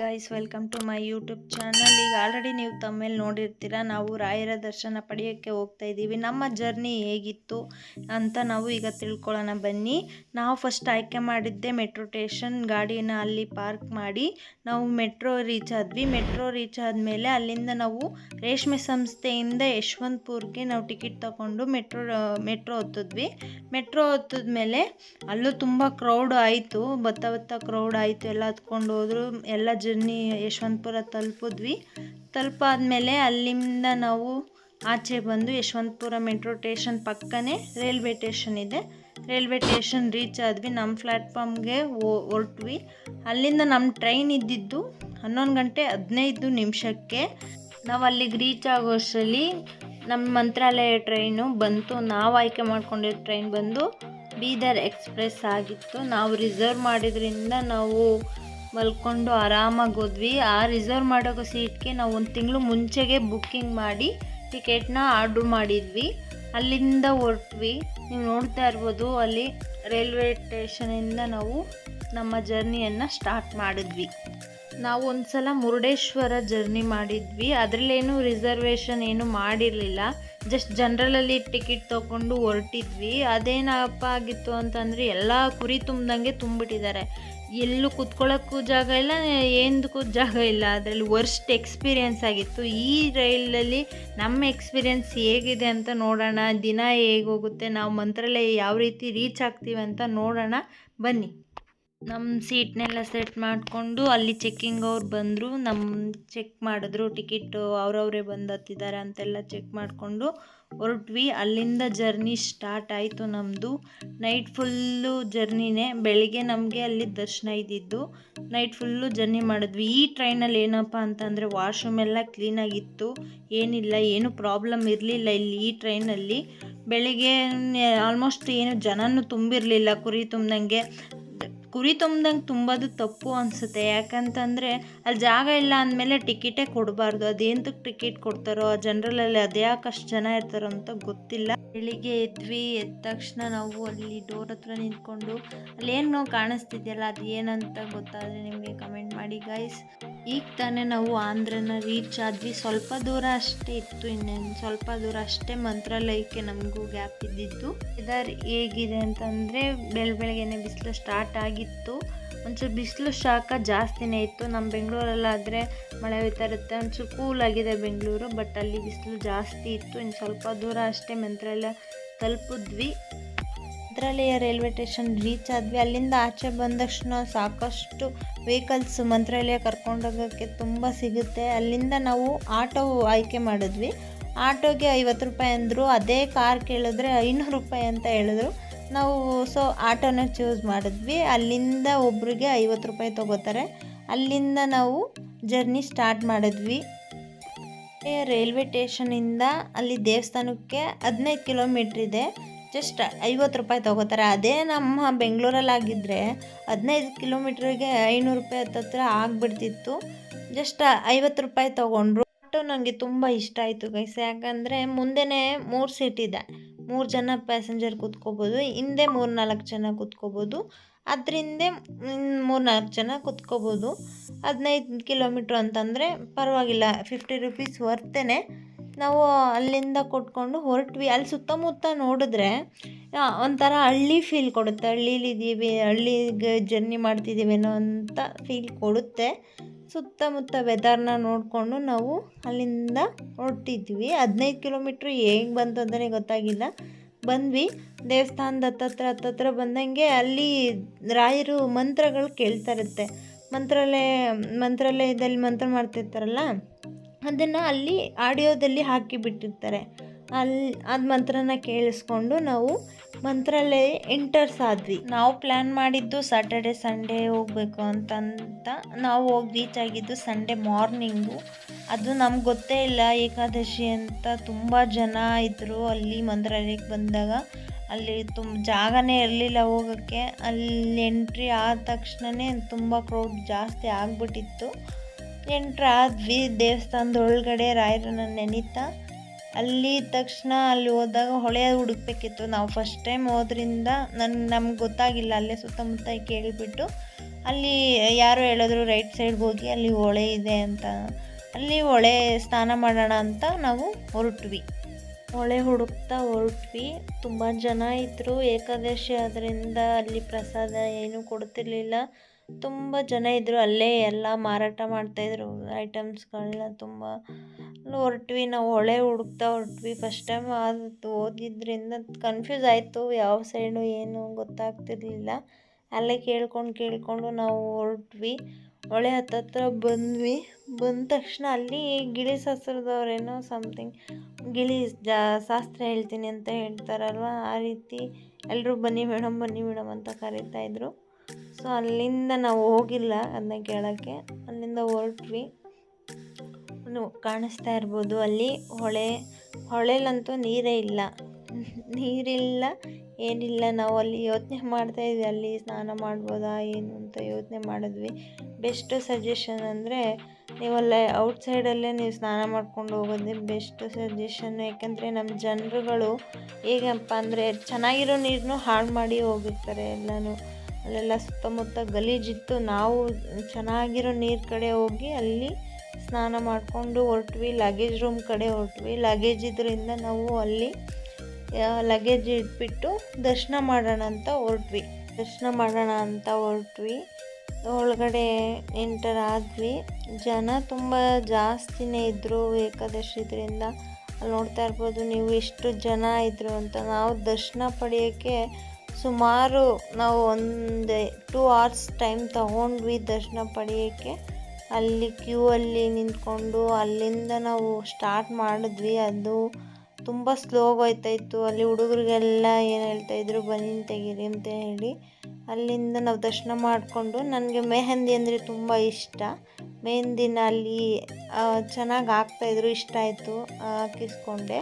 Guys welcome to my YouTube channel ಈಗ already ನೀವು ತಮ್ಮೇಲೆ ನೋಡಿರ್ತೀರ, ನಾವು ರಾಯರ ದರ್ಶನ ಪಡೆಯೋಕ್ಕೆ ಹೋಗ್ತಾ ಇದ್ದೀವಿ. ನಮ್ಮ ಜರ್ನಿ ಹೇಗಿತ್ತು ಅಂತ ನಾವು ಈಗ ತಿಳ್ಕೊಳ್ಳೋಣ. ಬನ್ನಿ, ನಾವು ಫಸ್ಟ್ ಆಯ್ಕೆ ಮಾಡಿದ್ದೆ ಮೆಟ್ರೋ ಸ್ಟೇಷನ್ ಗಾಡಿನ ಅಲ್ಲಿ ಪಾರ್ಕ್ ಮಾಡಿ, ನಾವು ಮೆಟ್ರೋ ರೀಚ್ ಆದ್ವಿ. ಮೆಟ್ರೋ ರೀಚ್ ಆದಮೇಲೆ ಅಲ್ಲಿಂದ ನಾವು ರೇಷ್ಮೆ ಸಂಸ್ಥೆಯಿಂದ ಯಶವಂತಪುರ್ಗೆ ನಾವು ಟಿಕೆಟ್ ತಗೊಂಡು ಮೆಟ್ರೋ ಮೆಟ್ರೋ ಹತ್ತಿದ್ವಿ. ಮೆಟ್ರೋ ಹತ್ತಿದ್ಮೇಲೆ ಅಲ್ಲೂ ತುಂಬ ಕ್ರೌಡ್ ಆಯಿತು. ಬತ್ತ ಬತ್ತ ಕ್ರೌಡ್ ಆಯಿತು. ಎಲ್ಲ ಹತ್ಕೊಂಡು ಹೋದರು. ಎಲ್ಲ ಜರ್ನಿ ಯಶವಂತಪುರ ತಲುಪಿದ್ವಿ. ತಲುಪಾದ್ಮೇಲೆ ಅಲ್ಲಿಂದ ನಾವು ಆಚೆ ಬಂದು ಯಶವಂತಪುರ ಮೆಟ್ರೋ ಸ್ಟೇಷನ್ ಪಕ್ಕನೇ ರೈಲ್ವೆ ಸ್ಟೇಷನ್ ಇದೆ. ರೈಲ್ವೆ ಸ್ಟೇಷನ್ ರೀಚ್ ಆದ್ವಿ. ನಮ್ಮ ಪ್ಲ್ಯಾಟ್ಫಾರ್ಮ್ಗೆ ಹೊರಟ್ವಿ. ಅಲ್ಲಿಂದ ನಮ್ಮ ಟ್ರೈನ್ ಇದ್ದಿದ್ದು ಹನ್ನೊಂದು ಗಂಟೆ ಹದಿನೈದು ನಿಮಿಷಕ್ಕೆ. ನಾವು ಅಲ್ಲಿಗೆ ರೀಚ್ ಆಗೋಷ್ಟರಲ್ಲಿ ನಮ್ಮ ಮಂತ್ರಾಲಯ ಟ್ರೈನು ಬಂತು. ನಾವು ಆಯ್ಕೆ ಮಾಡ್ಕೊಂಡಿರೋ ಟ್ರೈನ್ ಬಂದು ಬೀದರ್ ಎಕ್ಸ್ಪ್ರೆಸ್ ಆಗಿತ್ತು. ನಾವು ರಿಸರ್ವ್ ಮಾಡಿದ್ರಿಂದ ನಾವು ಮಲ್ಕೊಂಡು ಆರಾಮಾಗಿ ಹೋದ್ವಿ. ಆ ರಿಸರ್ವ್ ಮಾಡೋ ಸೀಟ್ಗೆ ನಾವು ಒಂದು ತಿಂಗಳು ಮುಂಚೆಗೆ ಬುಕ್ಕಿಂಗ್ ಮಾಡಿ ಟಿಕೆಟ್ನ ಆರ್ಡ್ರ್ ಮಾಡಿದ್ವಿ. ಅಲ್ಲಿಂದ ಹೊರಟ್ವಿ. ನೀವು ನೋಡ್ತಾ ಇರ್ಬೋದು, ಅಲ್ಲಿ ರೈಲ್ವೆ ಸ್ಟೇಷನಿಂದ ನಾವು ನಮ್ಮ ಜರ್ನಿಯನ್ನು ಸ್ಟಾರ್ಟ್ ಮಾಡಿದ್ವಿ. ನಾವು ಒಂದು ಸಲ ಮುರುಡೇಶ್ವರ ಜರ್ನಿ ಮಾಡಿದ್ವಿ. ಅದರಲ್ಲೇನು ರಿಸರ್ವೇಷನ್ ಏನು ಮಾಡಿರಲಿಲ್ಲ. ಜಸ್ಟ್ ಜನರಲಲ್ಲಿ ಟಿಕೆಟ್ ತೊಗೊಂಡು ಹೊರಟಿದ್ವಿ. ಅದೇನಪ್ಪ ಆಗಿತ್ತು ಅಂತಂದರೆ ಎಲ್ಲ ಕುರಿ ತುಂಬ್ದಂಗೆ ತುಂಬಿಟ್ಟಿದ್ದಾರೆ ಎಲ್ಲೂ ಕುತ್ಕೊಳ್ಳೋಕ್ಕೂ ಜಾಗ ಇಲ್ಲ ಏನಕ್ಕೂ ಜಾಗ ಇಲ್ಲ. ಅದರಲ್ಲಿ ವರ್ಸ್ಟ್ ಎಕ್ಸ್ಪೀರಿಯೆನ್ಸ್ ಆಗಿತ್ತು. ಈ ರೈಲಲ್ಲಿ ನಮ್ಮ ಎಕ್ಸ್ಪೀರಿಯೆನ್ಸ್ ಹೇಗಿದೆ ಅಂತ ನೋಡೋಣ. ದಿನ ಹೇಗೆ ಹೋಗುತ್ತೆ, ನಾವು ಮಂತ್ರಾಲಯ ಯಾವ ರೀತಿ ರೀಚ್ ಆಗ್ತೀವಿ ಅಂತ ನೋಡೋಣ. ಬನ್ನಿ. ನಮ್ಮ ಸೀಟ್ನೆಲ್ಲ ಸೆಟ್ ಮಾಡಿಕೊಂಡು ಅಲ್ಲಿ ಚೆಕ್ಕಿಂಗ್ ಅವ್ರು ಬಂದರು ನಮ್ಮ ಚೆಕ್ ಮಾಡಿದ್ರು ಟಿಕೆಟು ಅವರವರೇ ಬಂದು ಹತ್ತಿದ್ದಾರೆ ಅಂತೆಲ್ಲ ಚೆಕ್ ಮಾಡಿಕೊಂಡು ಹೊರಟ್ವಿ. ಅಲ್ಲಿಂದ ಜರ್ನಿ ಸ್ಟಾರ್ಟ್ ಆಯಿತು ನಮ್ಮದು ನೈಟ್ ಫುಲ್ಲು ಜರ್ನಿನೇ ಬೆಳಿಗ್ಗೆ ನಮಗೆ ಅಲ್ಲಿ ದರ್ಶನ ಇದ್ದಿದ್ದು. ನೈಟ್ ಫುಲ್ಲು ಜರ್ನಿ ಮಾಡಿದ್ವಿ. ಈ ಟ್ರೈನಲ್ಲಿ ಏನಪ್ಪ ಅಂತಂದರೆ ವಾಶ್ರೂಮ್ ಎಲ್ಲ ಕ್ಲೀನಾಗಿತ್ತು ಏನಿಲ್ಲ, ಏನು ಪ್ರಾಬ್ಲಮ್ ಇರಲಿಲ್ಲ ಇಲ್ಲಿ ಈ ಟ್ರೈನಲ್ಲಿ ಬೆಳಿಗ್ಗೆ ಆಲ್ಮೋಸ್ಟ್ ಏನು ಜನನೂ ತುಂಬಿರಲಿಲ್ಲ, ಕುರಿ ತುಂಬ್ದಂಗೆ. ಕುರಿ ತುಂಬ್ದಂಗೆ ತುಂಬೋದು ತಪ್ಪು ಅನಿಸುತ್ತೆ. ಯಾಕಂತಂದರೆ ಅಲ್ಲಿ ಜಾಗ ಇಲ್ಲ ಅಂದಮೇಲೆ ಟಿಕೆಟೇ ಕೊಡಬಾರ್ದು. ಅದೇಂತಕ್ಕೆ ಟಿಕೆಟ್ ಕೊಡ್ತಾರೋ, ಆ ಜನರಲಲ್ಲಿ ಅದ್ಯಾಕೆ ಅಷ್ಟು ಜನ ಇರ್ತಾರೋ ಅಂತ ಗೊತ್ತಿಲ್ಲ. ಬೆಳಿಗ್ಗೆ ಎದ್ವಿ, ಎದ್ದ ತಕ್ಷಣ ನಾವು ಅಲ್ಲಿ ಡೋರ್ ಹತ್ರ ನಿಂತ್ಕೊಂಡು ಅಲ್ಲಿ ಏನು ಕಾಣಿಸ್ತಿದ್ಯಲ್ಲ ಅದು ಏನಂತ ಗೊತ್ತಾದರೆ ನಿಮಗೆ ಕಮೆಂಟ್ ಮಾಡಿ ಗೈಸ್. ಈಗ ತಾನೇ ನಾವು ಆಂಧ್ರನ ರೀಚ್ ಆದ್ವಿ. ಸ್ವಲ್ಪ ದೂರ ಅಷ್ಟೇ ಇತ್ತು ಇನ್ನೇನು, ಸ್ವಲ್ಪ ದೂರ ಅಷ್ಟೇ ಮಂತ್ರಾಲಯಕ್ಕೆ ನಮಗೂ ಗ್ಯಾಪ್ ಇದ್ದಿದ್ದು. ಇದರ್ ಹೇಗಿದೆ ಅಂತಂದರೆ ಬೆಳ ಬೆಳಗ್ಗೆನೆ ಬಿಸಿಲು ಸ್ಟಾರ್ಟ್ ಆಗಿತ್ತು. ಒಂಚೂರು ಬಿಸಿಲು ಶಾಖ ಜಾಸ್ತಿನೇ ಇತ್ತು. ನಮ್ಮ ಬೆಂಗಳೂರಲ್ಲಾದರೆ ಮಳೆ ಹೋಯ್ತಾ ಇರುತ್ತೆ. ಒಂಚೂರು ಕೂಲಾಗಿದೆ ಬೆಂಗಳೂರು ಬಟ್ ಅಲ್ಲಿ ಬಿಸಿಲು ಜಾಸ್ತಿ ಇತ್ತು. ಇನ್ನು ಸ್ವಲ್ಪ ದೂರ ಅಷ್ಟೇ ಮಂತ್ರಾಲಯ ತಲುಪಿದ್ವಿ. ಮಂತ್ರಾಲಯ ರೈಲ್ವೆ ಸ್ಟೇಷನ್ ರೀಚ್ ಆದ್ವಿ. ಅಲ್ಲಿಂದ ಆಚೆ ಬಂದ ತಕ್ಷಣ ಸಾಕಷ್ಟು ವೆಹಿಕಲ್ಸ್ ಮಂತ್ರಾಲಯ ಕರ್ಕೊಂಡೋಗೋಕ್ಕೆ ತುಂಬ ಸಿಗುತ್ತೆ. ಅಲ್ಲಿಂದ ನಾವು ಆಟೋ ಆಯ್ಕೆ ಮಾಡಿದ್ವಿ. ಆಟೋಗೆ ಐವತ್ತು ರೂಪಾಯಿ ಅಂದರು. ಅದೇ ಕಾರ್ ಕೇಳಿದ್ರೆ ಐನೂರು ರೂಪಾಯಿ ಅಂತ ಹೇಳಿದ್ರು. ನಾವು ಸೊ ಆಟೋನ ಚೂಸ್ ಮಾಡಿದ್ವಿ. ಅಲ್ಲಿಂದ ಒಬ್ರಿಗೆ ಐವತ್ತು ರೂಪಾಯಿ ತೊಗೋತಾರೆ. ಅಲ್ಲಿಂದ ನಾವು ಜರ್ನಿ ಸ್ಟಾರ್ಟ್ ಮಾಡಿದ್ವಿ. ರೈಲ್ವೆ ಸ್ಟೇಷನಿಂದ ಅಲ್ಲಿ ದೇವಸ್ಥಾನಕ್ಕೆ ಹದಿನೈದು ಕಿಲೋಮೀಟ್ರ್ ಇದೆ. ಜಸ್ಟ್ ಐವತ್ತು ರೂಪಾಯಿ ತೊಗೋತಾರೆ. ಅದೇ ನಮ್ಮ ಬೆಂಗಳೂರಲ್ಲಿ ಆಗಿದ್ದರೆ ಹದಿನೈದು ಕಿಲೋಮೀಟ್ರಿಗೆ ಐನೂರು ರೂಪಾಯಿ ಹತ್ತತ್ರ ಆಗಿಬಿಡ್ತಿತ್ತು. ಜಸ್ಟ್ ಐವತ್ತು ರೂಪಾಯಿ ತೊಗೊಂಡ್ರು. ಆಟೋ ನನಗೆ ತುಂಬ ಇಷ್ಟ ಆಯಿತು ಗೈಸ್ ಯಾಕಂದರೆ ಮುಂದೆನೇ ಮೂರು ಸೀಟ್ ಇದೆ. ಮೂರು ಜನ ಪ್ಯಾಸೆಂಜರ್ ಕೂತ್ಕೋಬೋದು, ಹಿಂದೆ ಮೂರು ನಾಲ್ಕು ಜನ ಕೂತ್ಕೋಬೋದು, ಅದರಿಂದ ಮೂರು ನಾಲ್ಕು ಜನ ಕೂತ್ಕೋಬೋದು. ಹದಿನೈದು ಕಿಲೋಮೀಟ್ರ್ ಅಂತಂದರೆ ಪರವಾಗಿಲ್ಲ ಫಿಫ್ಟಿ ರುಪೀಸ್ ಹೊರ್ತೇನೆ ನಾವು ಅಲ್ಲಿಂದ ಕೊಟ್ಕೊಂಡು ಹೊರಟ್ವಿ. ಅಲ್ಲಿ ಸುತ್ತಮುತ್ತ ನೋಡಿದ್ರೆ ಒಂಥರ ಹಳ್ಳಿ ಫೀಲ್ ಕೊಡುತ್ತೆ. ಹಳ್ಳೀಲಿದ್ದೀವಿ, ಹಳ್ಳಿಗೆ ಜರ್ನಿ ಮಾಡ್ತಿದ್ದೀವಿ ಅನ್ನೋ ಅಂತ ಫೀಲ್ ಕೊಡುತ್ತೆ. ಸುತ್ತಮುತ್ತ ವೆದರ್ನ ನೋಡಿಕೊಂಡು ನಾವು ಅಲ್ಲಿಂದ ಹೊರಟಿದ್ವಿ. ಹದಿನೈದು ಕಿಲೋಮೀಟ್ರ್ ಹೇಗೆ ಬಂತು ಅಂತಲೇ ಗೊತ್ತಾಗಿಲ್ಲ. ಬಂದ್ವಿ. ದೇವಸ್ಥಾನದ ಹತ್ತತ್ರ ಹತ್ತತ್ರ ಬಂದಂಗೆ ಅಲ್ಲಿ ರಾಯರು ಮಂತ್ರಗಳು ಕೇಳ್ತಾರತ್ತೆ ಮಂತ್ರಾಲಯ, ಮಂತ್ರಾಲಯದಲ್ಲಿ ಮಂತ್ರ ಮಾಡ್ತಿರ್ತಾರಲ್ಲ, ಅದನ್ನು ಅಲ್ಲಿ ಆಡಿಯೋದಲ್ಲಿ ಹಾಕಿ ಬಿಟ್ಟಿರ್ತಾರೆ. ಅಲ್ಲಿ ಅದು ಮಂತ್ರನ ಕೇಳಿಸ್ಕೊಂಡು ನಾವು ಮಂತ್ರಾಲಯ ಎಂಟರ್ಸ್ ಆದ್ವಿ ನಾವು ಪ್ಲ್ಯಾನ್ ಮಾಡಿದ್ದು ಸಾಟರ್ಡೆ ಸಂಡೇ ಹೋಗಬೇಕು ಅಂತಂತ. ನಾವು ಹೋಗಿ ರೀಚ್ ಆಗಿದ್ದು ಸಂಡೇ ಮಾರ್ನಿಂಗು ಅದು ನಮ್ಗೆ ಗೊತ್ತೇ ಇಲ್ಲ. ಏಕಾದಶಿ ಅಂತ ತುಂಬ ಜನ ಇದ್ದರು ಅಲ್ಲಿ ಮಂತ್ರಾಲಯಕ್ಕೆ ಬಂದಾಗ. ಅಲ್ಲಿ ತುಂಬ ಜಾಗನೇ ಇರಲಿಲ್ಲ ಹೋಗೋಕ್ಕೆ. ಅಲ್ಲಿ ಎಂಟ್ರಿ ಆದ ತಕ್ಷಣವೇ ತುಂಬ ಕ್ರೌಡ್ ಜಾಸ್ತಿ ಆಗಿಬಿಟ್ಟಿತ್ತು. ಎಂಟ್ರಿ ಆದ್ವಿ ದೇವಸ್ಥಾನದ ಒಳಗಡೆ ರಾಯರನ್ನ ನೆನೀತಾ. ಅಲ್ಲಿ ತಕ್ಷಣ ಅಲ್ಲಿ ಹೋದಾಗ ಹೊಳೆ ಹುಡುಕ್ಬೇಕಿತ್ತು. ನಾವು ಫಸ್ಟ್ ಟೈಮ್ ಹೋದ್ರಿಂದ ನನ್ನ ನಮ್ಗೆ ಗೊತ್ತಾಗಿಲ್ಲ. ಅಲ್ಲೇ ಸುತ್ತಮುತ್ತ ಕೇಳಿಬಿಟ್ಟು ಅಲ್ಲಿ ಯಾರೋ ಹೇಳಿದ್ರು, ರೈಟ್ ಸೈಡ್ಗೆ ಹೋಗಿ ಅಲ್ಲಿ ಹೊಳೆ ಇದೆ ಅಂತ. ಅಲ್ಲಿ ಹೊಳೆ ಸ್ನಾನ ಮಾಡೋಣ ಅಂತ ನಾವು ಹೊರಟ್ವಿ. ಹೊಳೆ ಹುಡುಕ್ತಾ ಹೊರಟ್ವಿ. ತುಂಬ ಜನ ಇದ್ದರು ಏಕಾದಶಿ ಆದ್ದರಿಂದ ಅಲ್ಲಿ ಪ್ರಸಾದ ಏನೂ ಕೊಡ್ತಿರ್ಲಿಲ್ಲ. ತುಂಬ ಜನ ಇದ್ದರು ಅಲ್ಲೇ ಎಲ್ಲ ಮಾರಾಟ ಮಾಡ್ತಾಯಿದ್ರು ಐಟಮ್ಸ್ಗಳನ್ನ ತುಂಬ ಹೊರಟ್ವಿ. ನಾವು ಹೊಳೆ ಹುಡುಕ್ತಾ ಹೊರಟ್ವಿ. ಫಸ್ಟ್ ಟೈಮ್ ಅದು ಓದಿದ್ರಿಂದ ಕನ್ಫ್ಯೂಸ್ ಆಯಿತು. ಯಾವ ಸೈಡು ಏನು ಗೊತ್ತಾಗ್ತಿರ್ಲಿಲ್ಲ. ಅಲ್ಲೇ ಕೇಳ್ಕೊಂಡು ಕೇಳಿಕೊಂಡು ನಾವು ಹೊರಟ್ವಿ. ಹೊಳೆ ಹತ್ತತ್ರ ಬಂದ್ವಿ. ಬಂದ ತಕ್ಷಣ ಅಲ್ಲಿ ಗಿಳಿ ಶಾಸ್ತ್ರದವ್ರೇನೋ ಸಮಥಿಂಗ್ ಗಿಳಿ ಜಾ, ಶಾಸ್ತ್ರ ಹೇಳ್ತೀನಿ ಅಂತ ಹೇಳ್ತಾರಲ್ವ? ಆ ರೀತಿ ಎಲ್ಲರೂ ಬನ್ನಿ ಮೇಡಮ್ ಬನ್ನಿ ಮೇಡಮ್ ಅಂತ ಕರೀತಾಯಿದ್ರು ಸೊ ಅಲ್ಲಿಂದ ನಾವು ಹೋಗಿಲ್ಲ ಅದನ್ನ ಕೇಳೋಕ್ಕೆ. ಅಲ್ಲಿಂದ ಹೊರಟ್ವಿ. ಕಾಣಿಸ್ತಾ ಇರ್ಬೋದು ಅಲ್ಲಿ. ಹೊಳೆ, ಹೊಳೆಲಂತೂ ನೀರೇ ಇಲ್ಲ. ನೀರಿಲ್ಲ, ಏನಿಲ್ಲ. ನಾವು ಅಲ್ಲಿ ಯೋಚನೆ ಮಾಡ್ತಾಯಿದ್ವಿ ಅಲ್ಲಿ ಸ್ನಾನ ಮಾಡ್ಬೋದಾ, ಏನು ಅಂತ ಯೋಚನೆ ಮಾಡಿದ್ವಿ. ಬೆಸ್ಟ್ ಸಜೆಷನ್ ಅಂದರೆ ನೀವಲ್ಲೇ ಔಟ್ಸೈಡಲ್ಲೇ ನೀವು ಸ್ನಾನ ಮಾಡ್ಕೊಂಡು ಹೋಗೋದೇ ಬೆಸ್ಟ್ ಸಜೆಷನ್ ಯಾಕೆಂದರೆ ನಮ್ಮ ಜನರುಗಳು ಹೇಗಪ್ಪ ಅಂದರೆ ಚೆನ್ನಾಗಿರೋ ನೀರನ್ನು ಹಾಳು ಮಾಡಿ ಹೋಗಿರ್ತಾರೆ ಎಲ್ಲನೂ. ಅಲ್ಲೆಲ್ಲ ಸುತ್ತಮುತ್ತ ಗಲೀಜಿತ್ತು. ನಾವು ಚೆನ್ನಾಗಿರೋ ನೀರು ಕಡೆ ಹೋಗಿ ಅಲ್ಲಿ ಸ್ನಾನ ಮಾಡಿಕೊಂಡು ಹೊರಟ್ವಿ. ಲಗೇಜ್ ರೂಮ್ ಕಡೆ ಹೊರಟ್ವಿ. ಲಗೇಜ್ ಇದರಿಂದ ನಾವು ಅಲ್ಲಿ ಲಗೇಜ್ ಇಟ್ಬಿಟ್ಟು ದರ್ಶನ ಮಾಡೋಣ ಅಂತ ಹೊರಟ್ವಿ. ದರ್ಶನ ಮಾಡೋಣ ಅಂತ ಹೊರಟ್ವಿ. ಒಳಗಡೆ ಎಂಟರ್ ಆದ್ವಿ. ಜನ ತುಂಬ ಜಾಸ್ತಿನೇ ಇದ್ದರು ಏಕಾದಶಿ ಇದರಿಂದ. ಅಲ್ಲಿ ನೋಡ್ತಾ ಇರ್ಬೋದು ನೀವು ಎಷ್ಟು ಜನ ಇದ್ದರು ಅಂತ. ನಾವು ದರ್ಶನ ಪಡೆಯೋಕ್ಕೆ ಸುಮಾರು ನಾವು ಒಂದು ಟೂ ಅವರ್ಸ್ ಟೈಮ್ ತಗೊಂಡ್ವಿ ದರ್ಶನ ಪಡೆಯೋಕ್ಕೆ. ಅಲ್ಲಿ ಕ್ಯೂ ಅಲ್ಲಿ ನಿಂತ್ಕೊಂಡು ಅಲ್ಲಿಂದ ನಾವು ಸ್ಟಾರ್ಟ್ ಮಾಡಿದ್ವಿ. ಅದು ತುಂಬ ಸ್ಲೋ ಹೋಯ್ತಾಯಿತ್ತು ಅಲ್ಲಿ ಹುಡುಗರಿಗೆಲ್ಲ ಏನು ಹೇಳ್ತಾಯಿದ್ರು ಬನ್ನಿ ತೆಗೀರಿ ಅಂತ ಹೇಳಿ. ಅಲ್ಲಿಂದ ನಾವು ದರ್ಶನ ಮಾಡಿಕೊಂಡು, ನನಗೆ ಮೆಹಂದಿ ಅಂದರೆ ತುಂಬ ಇಷ್ಟ. ಮೆಹಂದಿನ ಅಲ್ಲಿ ಚೆನ್ನಾಗಿ ಹಾಕ್ತಾಯಿದ್ರು ಇಷ್ಟ ಆಯಿತು, ಹಾಕಿಸ್ಕೊಂಡೆ.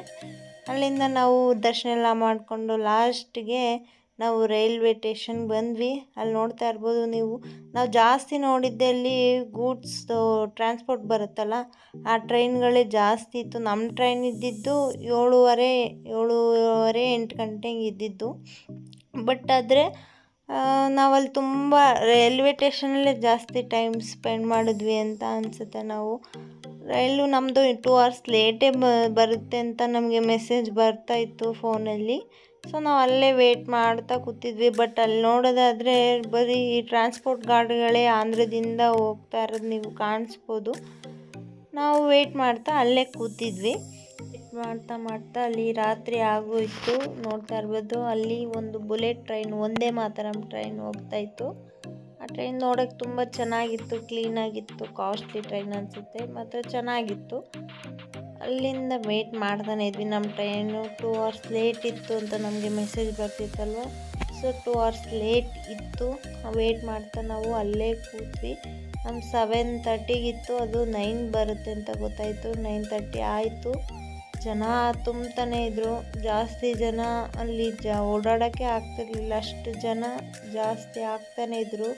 ಅಲ್ಲಿಂದ ನಾವು ದರ್ಶನ ಎಲ್ಲ ಮಾಡಿಕೊಂಡು ಲಾಸ್ಟ್ಗೆ ನಾವು ರೈಲ್ವೆ ಟೇಷನ್ಗೆ ಬಂದ್ವಿ. ಅಲ್ಲಿ ನೋಡ್ತಾ ಇರ್ಬೋದು ನೀವು. ನಾವು ಜಾಸ್ತಿ ನೋಡಿದ್ದಲ್ಲಿ ಗೂಡ್ಸ್ದು ಟ್ರಾನ್ಸ್ಪೋರ್ಟ್ ಬರುತ್ತಲ್ಲ, ಆ ಟ್ರೈನ್ಗಳೇ ಜಾಸ್ತಿ ಇತ್ತು. ನಮ್ಮ ಟ್ರೈನ್ ಇದ್ದಿದ್ದು ಏಳುವರೆ ಏಳುವರೆ ಎಂಟು ಗಂಟೆಗೆ ಇದ್ದಿದ್ದು. ಬಟ್ ಆದರೆ ನಾವಲ್ಲಿ ತುಂಬ ರೈಲ್ವೆ ಟೇಷನಲ್ಲೇ ಜಾಸ್ತಿ ಟೈಮ್ ಸ್ಪೆಂಡ್ ಮಾಡಿದ್ವಿ ಅಂತ ಅನಿಸುತ್ತೆ ನಾವು. ರೈಲು ನಮ್ಮದು ಟೂ ಅವರ್ಸ್ ಲೇಟೇ ಬರುತ್ತೆ ಅಂತ ನಮಗೆ ಮೆಸೇಜ್ ಬರ್ತಾಯಿತ್ತು ಫೋನಲ್ಲಿ. ಸೊ ನಾವು ಅಲ್ಲೇ ವೇಟ್ ಮಾಡ್ತಾ ಕೂತಿದ್ವಿ. ಬಟ್ ಅಲ್ಲಿ ನೋಡೋದಾದರೆ ಬರೀ ಟ್ರಾನ್ಸ್ಪೋರ್ಟ್ ಗಾಡಿಗಳೇ ಆಂಧ್ರದಿಂದ ಹೋಗ್ತಾ ಇರೋದು ನೀವು ಕಾಣಿಸ್ಬೋದು. ನಾವು ವೇಟ್ ಮಾಡ್ತಾ ಅಲ್ಲೇ ಕೂತಿದ್ವಿ. ವೇಟ್ ಮಾಡ್ತಾ ಮಾಡ್ತಾ ಅಲ್ಲಿ ರಾತ್ರಿ ಆಗೋಯಿತು. ನೋಡ್ತಾ ಇರ್ಬೋದು, ಅಲ್ಲಿ ಒಂದು ಬುಲೆಟ್ ಟ್ರೈನ್, ಒಂದೇ ಮಾತರಂ ಟ್ರೈನ್ ಹೋಗ್ತಾಯಿತ್ತು ಆ ಟ್ರೈನ್ ನೋಡೋಕ್ಕೆ ತುಂಬ ಚೆನ್ನಾಗಿತ್ತು ಕ್ಲೀನಾಗಿತ್ತು ಕಾಸ್ಟ್ಲಿ ಟ್ರೈನ್ ಅನಿಸುತ್ತೆ. ಮಾತ್ರ ಚೆನ್ನಾಗಿತ್ತು. ಅಲ್ಲಿಂದ ವೇಟ್ ಮಾಡ್ತಾನೆ ಇದ್ವಿ. ನಮ್ಮ ಟ್ರೈನು ಟೂ ಅವರ್ಸ್ ಲೇಟ್ ಇತ್ತು ಅಂತ ನಮಗೆ ಮೆಸೇಜ್ ಬರ್ತಿತ್ತಲ್ವ? ಸೊ ಟೂ ಅವರ್ಸ್ ಲೇಟ್ ಇತ್ತು. ವೇಟ್ ಮಾಡ್ತಾ ನಾವು ಅಲ್ಲೇ ಕೂತ್ವಿ. ನಮ್ಮ ಸೆವೆನ್ ತರ್ಟಿಗಿತ್ತು ಅದು ನೈನ್ ಬರುತ್ತೆ ಅಂತ ಗೊತ್ತಾಯಿತು. ನೈನ್ ತರ್ಟಿ ಆಯಿತು. ಜನ ತುಂಬ್ತಾನೆ ಇದ್ದರು ಜಾಸ್ತಿ ಜನ ಅಲ್ಲಿ ಜ ಓಡಾಡೋಕ್ಕೆ ಆಗ್ತಿರ್ಲಿಲ್ಲ. ಅಷ್ಟು ಜನ ಜಾಸ್ತಿ ಆಗ್ತಾನೆ ಇದ್ದರು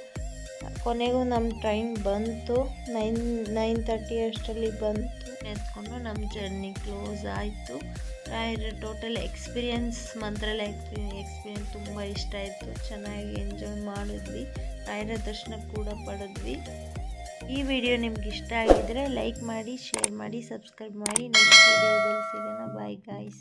ಕೊನೆಗೂ ನಮ್ಮ ಟ್ರೈನ್ ಬಂತು. ನೈನ್ ನೈನ್ ತರ್ಟಿ ಅಷ್ಟರಲ್ಲಿ ಬಂತು. ಎತ್ಕೊಂಡು ನಮ್ಮ ಜರ್ನಿ ಕ್ಲೋಸ್ ಆಯಿತು. ರಾಯರ ಟೋಟಲ್ ಎಕ್ಸ್ಪೀರಿಯನ್ಸ್ ಮಂತ್ರಾಲಯ ಎಕ್ಸ್ಪೀರಿಯನ್ಸ್ ತುಂಬ ಇಷ್ಟ ಆಯಿತು. ಚೆನ್ನಾಗಿ ಎಂಜಾಯ್ ಮಾಡಿದ್ವಿ. ರಾಯರ ದರ್ಶನ ಕೂಡ ಪಡೆದ್ವಿ. ಈ ವಿಡಿಯೋ ನಿಮ್ಗೆ ಇಷ್ಟ ಆಗಿದ್ರೆ ಲೈಕ್ ಮಾಡಿ ಶೇರ್ ಮಾಡಿ ಸಬ್ಸ್ಕ್ರೈಬ್ ಮಾಡಿ. ನೆಕ್ಸ್ಟ್ ವಿಡಿಯೋದಲ್ಲಿ ಸಿಗೋಣ. Bye guys